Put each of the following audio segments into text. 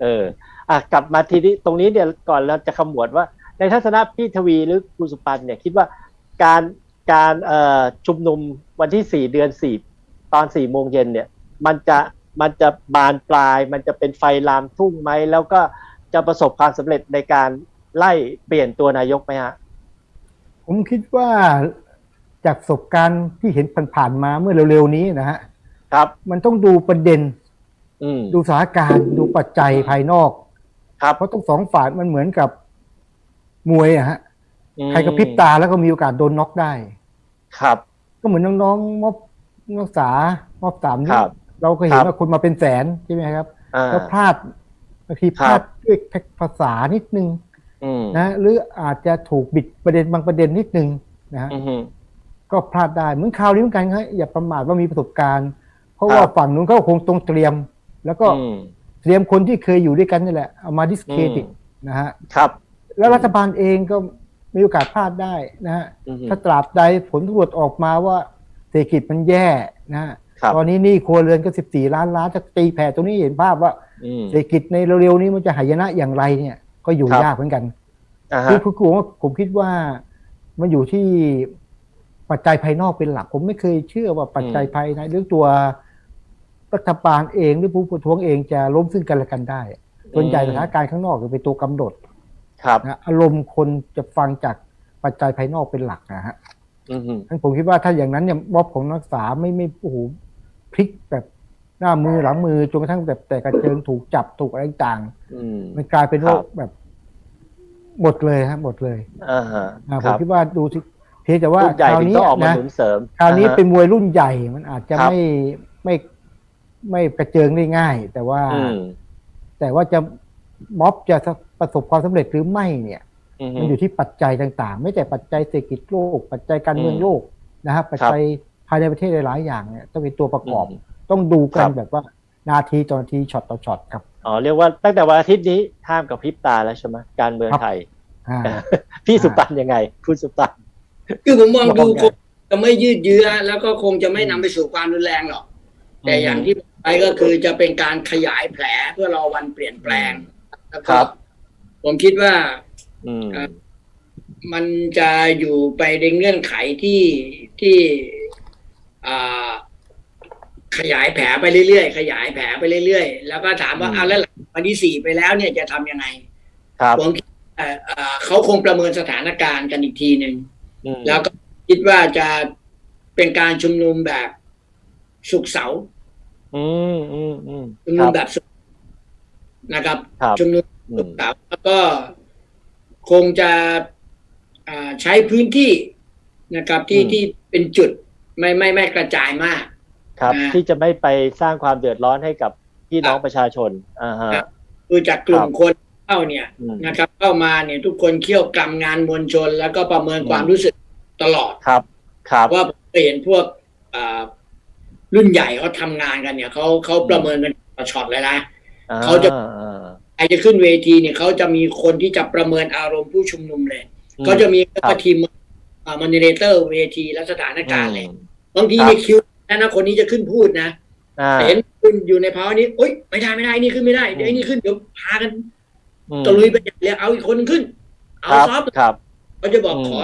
เอออะกลับมาทีนี้ตรงนี้เนี่ยก่อนเราจะขมวดว่า ในทัศนะพี่ทวีหรือคุณสุปันเนี่ยคิดว่าการการเอ่อชุมนุมวันที่สี่เดือนสี่ตอนสี่โมงเย็นเนี่ย มันจะมันจะบานปลาย มันจะเป็นไฟลามทุ่งไหมแล้วก็จะประสบความสำเร็จในการไล่เปลี่ยนตัวนายกไหมฮะผมคิดว่าจากประสบการณ์ที่เห็นผ่านๆมาเมื่อเร็วๆนี้นะฮะครับ มันต้องดูประเด็นอืม ดูสถานการณ์ดูปัจจัยภายนอก ครับ เพราะทั้งสองฝ่ายมันเหมือนกับมวยอะฮะอืมใครกระพริบตาแล้วก็มีโอกาสโดนน็อกได้ ครับ ก็เหมือนน้องๆมอบนักศึกษามอบสามคนี่รับเราก็เห็นครับว่าคนมาเป็นแสนใช่ไหมครับอ่าแล้วพลาดบางทีคพรับลาดด้วยภาษานิดนึงอืมนะหรืออาจจะถูกบิดประเด็นบางประเด็นนิดนึงนะฮะอืมก็พลาดได้เหมือนคราวนี้เหมือนกันครับอย่าประมาทว่ามีประสบการณ์ เพราะครับว่าฝั่งนู้นเขาคงตรงเตรียม แล้วก็อืมเตรียมคนที่เคยอยู่ด้วยกันนี่แหละ เอามาดิสเครดิตอืมนะฮะครับ แล้วรัฐบาลเองก็มีโอกาสพลาดได้นะฮะอืมถ้าตราบใดผลตรวจออกมาว่าเศรษฐกิจมันแย่นะฮะครับตอนนี้หนี่ครัวเรือนก็14ล้านล้านจะตีแผ่ตรงนี้เห็นภาพว่าอืมเศรษฐกิจในเร็วๆนี้มันจะหายนะอย่างไรเนี่ย ก็อยู่ครับยากเหมือนกันอ่าคืฮะอคือผมว่าผมคิดว่ามันอยู่ที่ปัจจัยภายนอกเป็นหลัก ผมไม่เคยเชื่อว่าปัจจัยภายในหรือตัว รัฐบาลเองหรือผู้ประท้วงเองจะล้มซึ่งกันและกันได้ ส่วนใหญ่สถานการณ์ข้างนอกจะเป็นตัวกำหนด ครับนะอารมณ์คนจะฟังจากปัจจัยภายนอกเป็นหลักนะฮะอืมงั้นผมคิดว่าถ้าอย่างนั้นเนี่ยม็อบของนักศึกษาไม่ไม่โอ้โหพลิกแบบหน้ามือหลังมือจนกระทั่งแบบแต่กระเจิงถูกจับถูกอะไรต่างอืมมันกลายเป็นโรคครับแบบหมดเลยฮะหมดเลยอ่าฮะอ่าคผมรับคิดว่าดูที่เพียงแต่ว่ารุ่นใหญ่คราวถึงนี้ต้องออกมานะหนุนเสริมคราวนี้อ่ฮะเป็นมวยรุ่นใหญ่มันอาจจะครับไม่ไม่ ไม่กระเจิงได้ง่าย แต่ว่าอืมแต่ว่าจะม็อบจะประสบความสำเร็จหรือไม่เนี่ยอืมมันอยู่ที่ปัจจัยต่าง ๆ ไม่แต่ปัจจัยเศรษฐกิจโลก ปัจจัยการเมืองอืมโลกนะครับปัจจัยภายในประเทศหลายๆอย่างเนี่ยต้องเป็นตัวประกอบอืมต้องดูกัคนรับแบบว่านาทีต่อนาทีช็อตต่อช็อตครับอ๋อเรียกว่าตั้งแต่วันอาทิตย์นี้ห้ามกับพริบตาแล้วใช่ไหมการเมืองครับไทยอ่าพี่สุปันยังไงคุณสุปันคือผมมองดูมองไงคงจะไม่ยืดเยื้อแล้วก็คงจะไม่นำไปสู่ความรุนแรงหรอกแต่อย่างที่บอก ไปก็คือจะเป็นการขยายแผลเพื่อรอวันเปลี่ยนแปลงแล้วคก็รับผมคิดว่าอืมครับมันจะอยู่ไปในเงื่อนไขที่ที่อ่าขยายแผลไปเรื่อยๆขยายแผลไปเรื่อยๆแล้วก็ถามว่าอืมเอาแล้วหลังวันที่สี่ไปแล้วเนี่ยจะทำยังไงครับผมคิดว่าเอ่อเขาคงประเมินสถานการณ์กันอีกทีหนึ่งอืมแล้วก็คิดว่าจะเป็นการชุมนุมแบบสุกร์เสาร์ อืมอืมอืมชุมคนุรัมบแบบศุกร์นะครับครับชุมนุมอืศุมกร์เสาร์แล้วก็คงจะอ่าใช้พื้นที่นะครับที่ที่เป็นจุดไม่ไม่ไม่กระจายมาก ครับนะที่จะไม่ไปสร้างความเดือดร้อนให้กับพี่น้องประชาชนอ่าฮะครับคือจากกลุ่คมรับคนเข้าเนี่ยอืมนะครับ เข้ามาเนี่ยทุกคนเขี่ยวกรรมงานมวลชน แล้วก็ประเมินอืมความรู้สึกตลอดครับ ครับว่าผมเห็นพวกอ่า รุ่นใหญ่เขาทำงานกันเนี่ยเขาเขาประเมินกันต่อช็อตเลยนะเขาจะอ่าใครจะขึ้นเวทีเนี่ยเขาจะมีคนที่จะประเมินอารมณ์ผู้ชุมนุมเลยอืมเขาจะมีครับทีมมานิเรเตอร์เวทีและสถานการณ์เลยอืมบางทีครับในคิวนะคนนี้จะขึ้นพูดนะอ่าแต่เห็นคุณอยู่ในภาวะนี้โอ๊ยไม่ได้ไม่ได้นี่ขึ้นไม่ได้เดี๋ยวไอ้นี่ขึ้นเดี๋ยวพากันอืมตะลุยไปใหญ่เลยเอาอีกคนหนึ่งขึ้น เอาครับซอฟต์ครับเขาจะบอกอืมขอ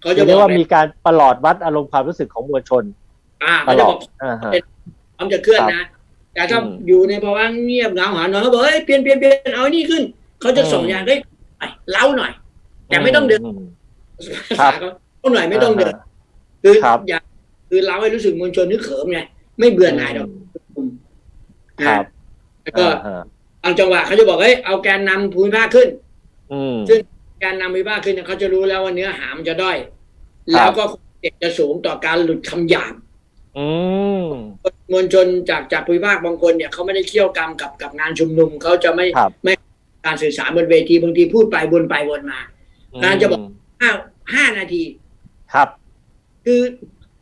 เขาเรีจะยกบได้อกว่าเลยมีการประหลอดวัดอารมณ์ความรู้สึกของมวลชน อ่าตเขาลจะอบดอกอ่าฮะ พร้อมจะเคลื่อนนะ แต่ถ้าอืมอยู่ในภาวะเงียบเหงาหาหน่อยเขาบอกเอ้ยเปลี่ยนเปลี่ยนเปลี่ยนเอาไอ้นี่ขึ้น เขาจะส่งอืมอย่างได้ไปเล้าหน่อย แต่ไม่ต้องเดิน ม ครับเขาเอาหน่อยไม่ต้องเดินาฮะคือครับ อย่าคือเล้าให้รู้สึกมวลชนนึกเขิมไงไม่เบื่อหน่ายดอกครับแล้วก็อ่าฮะบางจังหวะเขาจะบอกเอ้ยเอาแกนนำภูมิภาคขึ้น อืม ซึ่ง แกนนำภูมิภาคขึ้นเนี่ยเขาจะรู้แล้วว่าเนื้อหามันจะด้อย ครับ แล้วก็เด็กจะสูงต่อการหลุดคำหยาบ อืมมวลชนจากจากภูมิภาคบางคนเนี่ยเขาไม่ได้เคี่ยวกรรมกับกับงานชุมนุมเขาจะไม่ครับไม่การสื่อสารบนเวทีบางทีพูดไปวนไปวนมา การจะบอกห้าห้านาที ครับ คือ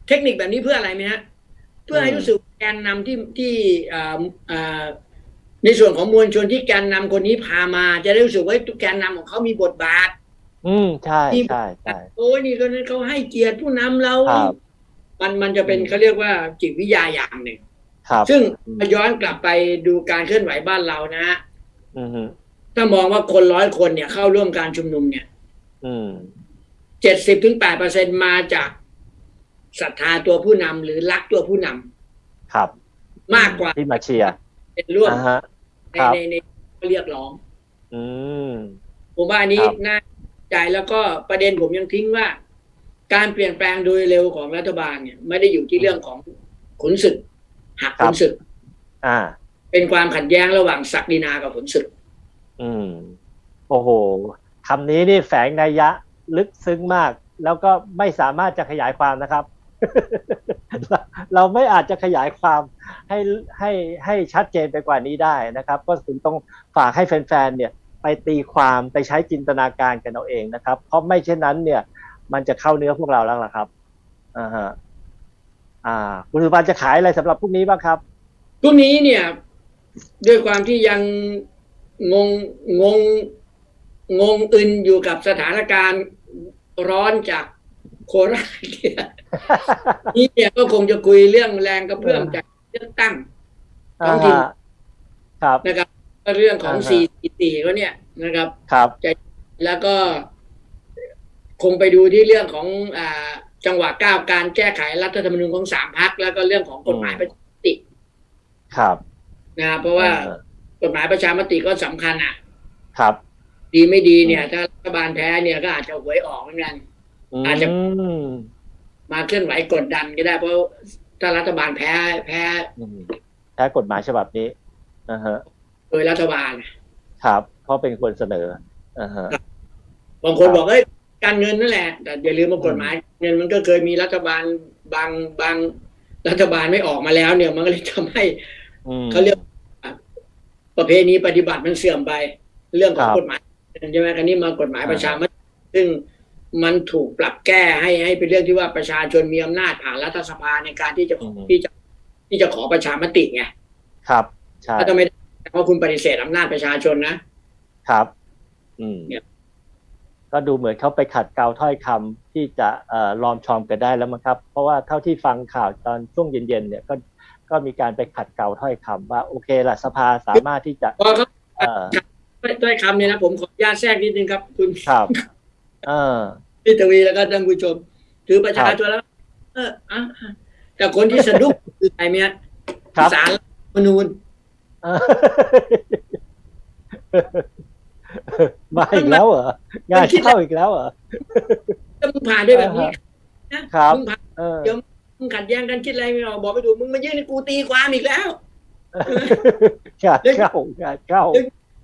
เทคนิคแบบนี้เพื่ออะไรไหมฮะ เพื่อให้อืมรู้สึกแกนนำที่ที่อ่าอ่าในส่วนของมวลชนที่แกนนำคนนี้พามา จะได้รู้สึกว่าแกนนำของเขามีบทบาท อืมใช่ใช่ใช่โอ้ยนี่คนนั้นเขาให้เกียรติผู้นำเราครับ มันมันจะเป็นเขาเรียกว่าจิตวิทยาอย่างหนึ่งครับซึ่งอืมย้อนกลับไปดูการเคลื่อนไหวบ้านเรานะฮะอืมฮึถ้ามองว่าคนร้อยคนเนี่ยเข้าร่วมการชุมนุมเนี่ยอืมเจ็ดสิบถึงแปดเปอร์เซ็นมาจากศรัทธาตัวผู้นำหรือรักตัวผู้นำครับ มากกว่าที่มาเชียร์เป็นร่วมอ่าฮะในครับในในเรียกร้อง อืมผมว่าอันนี้ครับน่าใจแล้วก็ประเด็นผมยังทิ้งว่า การเปลี่ยนแปลงโดยเร็วของรัฐบาลเนี่ย ไม่ได้อยู่ที่เรื่องของขุนศึกหักขุนศึก อ่า เป็นความขัดแย้งระหว่างศักดินากับขุนศึก อืม โอ้โหคำนี้นี่แฝงนัยยะลึกซึ้งมาก แล้วก็ไม่สามารถจะขยายความนะครับ เราเราไม่อาจจะขยายความให้ให้ให้ชัดเจนไปกว่านี้ได้นะครับ ก็คุณต้องฝากให้แฟนๆเนี่ย ไปตีความไปใช้จินตนาการกันเอาเองนะครับ เพราะไม่เช่นนั้นเนี่ย มันจะเข้าเนื้อพวกเราแล้วล่ะครับอ่าฮะอ่า คุณสุภาจะขายอะไรสำหรับพวกนี้บ้างครับพวกนี้เนี่ย ด้วยความที่ยังงงงงงงอึนอยู่กับสถานการณ์ร้อนจากโคราชเนี่ยนี่เนี่ยก็คงจะคุยเรื่องแรงกระเพื่อมจากเลือกตั้งท้องถิ่นาฮะครับนะครับก็เรื่องของอ่าฮะสี่สี่ก็เนี่ยนะครับครับแล้วก็ คงไปดูที่เรื่องของอ่าจังหวะก้าวการแก้ไขรัฐธรรมนูญของสามพักแล้วก็เรื่องของกฎหมายประชามติ ครับนะครับเพราะว่าเออกฎหมายประชามติก็สำคัญอะ ครับ ดีไม่ดีเนี่ย ถ้ารัฐบาลแพ้เนี่ยก็อาจจะหวยออกเหมือนกันอาจจะมมาเคลื่อนไหวกดดันก็ได้ เพราะถ้ารัฐบาลแพ้แพ้อืมแพ้กฎหมายฉบับนี้อ่าฮะโดยรัฐบาล ครับ เพราะเป็นคนเสนออ่าฮะบางคนครับบอกเอ้ย การเงินนั่นแหละแต่อย่าลืมว่ากฎหมาย เงินมันก็เคยมีรัฐบาลบางบางรัฐบาลไม่ออกมาแล้ว เนี่ยมันก็เลยทำให้อืมเขาเรียกว่าประเพณีปฏิบัติมันเสื่อมไป เรื่องของครับกฎหมายใช่ไหมกันนี้มากฎหมายประชามติซึ่งมันถูกปรับแก้ให้ให้เป็นเรื่องที่ว่าประชาชนมีอำนาจผ่านรัฐสภาในการที่จะที่จะที่จะขอประชามติไงครับใช่ถ้าจะไม่ได้เพราะคุณปฏิเสธอำนาจประชาชนนะครับ อืมเนี่ย ก็ดูเหมือนเขาไปขัดเกลาถ้อยคำที่จะเอ่อลอมชอมกันได้แล้วมั้งครับ เพราะว่าเท่าที่ฟังข่าวตอนช่วงเย็นๆเนี่ยก็ก็มีการไปขัดเกลาถ้อยคำว่าโอเคละสภาสามารถที่จะพอเขาเอ่อด้วยคำเนี่ยนะผมขออนุญาตแทรกนิดนึงครับ คุณครับเออพี่ทวีแล้วก็ท่านผู้ชม ถือประชาชนแล้ว เอออะอะแต่คนที่สะดุ้งคือใครเนี่ยครับสารรัฐธรรมนูญเออมาอีกแล้วเหรอ งานเข้าอีกแล้วเหรอถ้ามึงผ่านด้วยแบบนี้นะครับมึงผ่านเออมึงขัดแย้งกันคิดอะไรไม่ออกบอกไม่ถูกมึงมายื่นให้กูตีความอีกแล้วงานเข้างานเข้า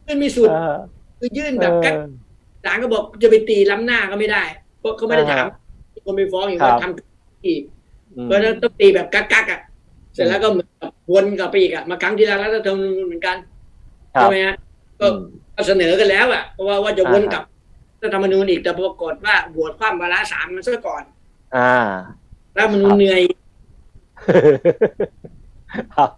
มันมีสุดเออคือยื่นแบบกักศาลก็บอกจะไปตีล้ำหน้าก็ไม่ได้เพราะเขาไม่ได้ถามคนไปฟ้องอย่างว่าทำอีกอืมเพราะฉะนั้นต้องตีแบบกักกักๆอะเสร็จแล้วก็เหมือนกับวนกลับไปอีกอะมาครั้งที่แล้วรัฐธรรมนูญเหมือนกันครัใช่บไหมฮะก็อืมก็เสนอกันแล้วอะเพราะว่าว่าจะวนอ่าฮะกลับ รัฐธรรมนูญอีกแต่ปรากฏว่าบวชความวาระสามมันซะก่อน อ่ารัฐธรรมนูญเหนื่อยครับ